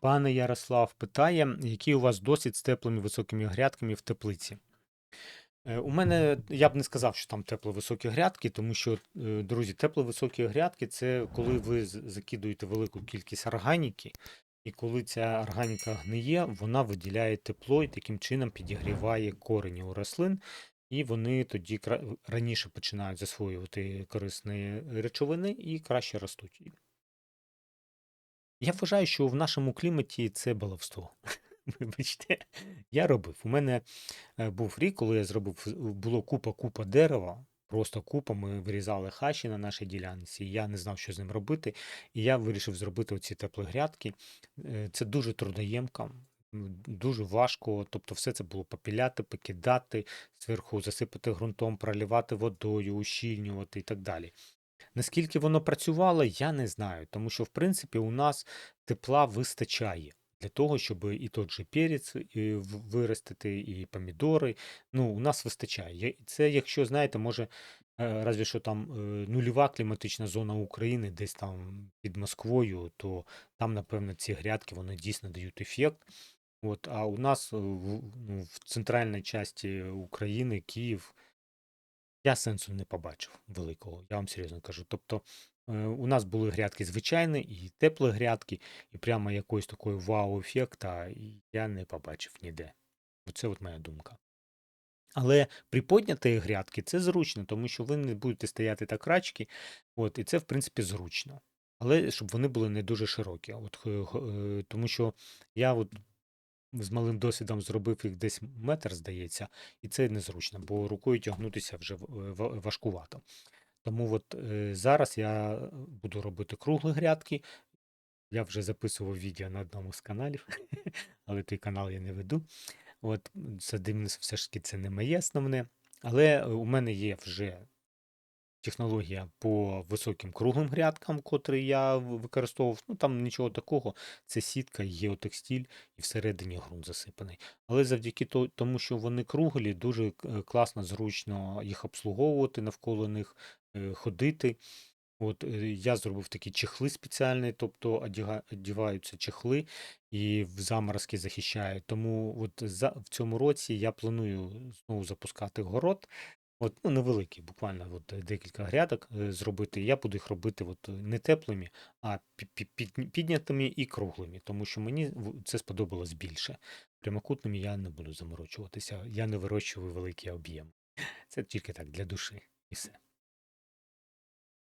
Пане Ярослав питає, який у вас досвід з теплими високими грядками в теплиці? Е, У мене я б не сказав, що там тепло-високі грядки, тому що, е, друзі, тепло-високі грядки це коли ви закидуєте велику кількість органіки, і коли ця органіка гниє, вона виділяє тепло і таким чином підігріває корені у рослин, і вони тоді раніше починають засвоювати корисні речовини і краще ростуть. Я вважаю, що в нашому кліматі це баловство. Вибачте, я робив. У мене е, був рік, коли я зробив, е, було купа-купа дерева, просто купа. Ми вирізали хащі на нашій ділянці. Я не знав, що з ним робити. І я вирішив зробити оці теплі грядки. Е, Це дуже трудоємко, дуже важко. Тобто, все це було попіляти, покидати, зверху засипати ґрунтом, пролівати водою, ущільнювати і так далі. Наскільки воно працювало, я не знаю, тому що, в принципі, у нас тепла вистачає для того, щоб і той же перець виростити, і помідори. Ну, у нас вистачає. Це, якщо знаєте, може, е, разве що там е, нульова кліматична зона України, десь там під Москвою, то там, напевно, ці грядки вони дійсно дають ефект. От, а у нас е, в, ну, в центральній часті України, Київ. Я сенсу не побачив великого, я вам серйозно кажу. Тобто е, у нас були грядки звичайні і теплі грядки, і прямо якоїсь такої вау-ефекта я не побачив ніде. Оце от моя думка. Але при піднятій грядки це зручно, тому що ви не будете стояти так рачки, от, і це, в принципі, зручно. Але щоб вони були не дуже широкі. От, е, тому що я от з малим досвідом зробив їх десь метр, здається, і це незручно, бо рукою тягнутися вже в- важкувато. Тому от е, зараз я буду робити круглі грядки. Я вже записував відео на одному з каналів, але той канал я не веду. От садівництво все ж таки це не моє основне. Але е, у мене є вже технологія по високим круглим грядкам, котрий я використовував. Ну там нічого такого. Це сітка, геотекстиль і всередині ґрунт засипаний. Але завдяки тому, що вони круглі, дуже е, класно, зручно їх обслуговувати, навколо них е, ходити. От е, я зробив такі чехли спеціальні, тобто одяга- одягаються чехли і в заморозки захищають. Тому от за, в цьому році я планую знову запускати город. От, ну, невеликі, буквально от, е, декілька грядок е, зробити. Я буду їх робити от, е, не теплими, а пі- пі- під- піднятими і круглими, тому що мені це сподобалось більше. Прямокутними я не буду заморочуватися. Я не вирощую великий об'єм. Це тільки так для душі і все.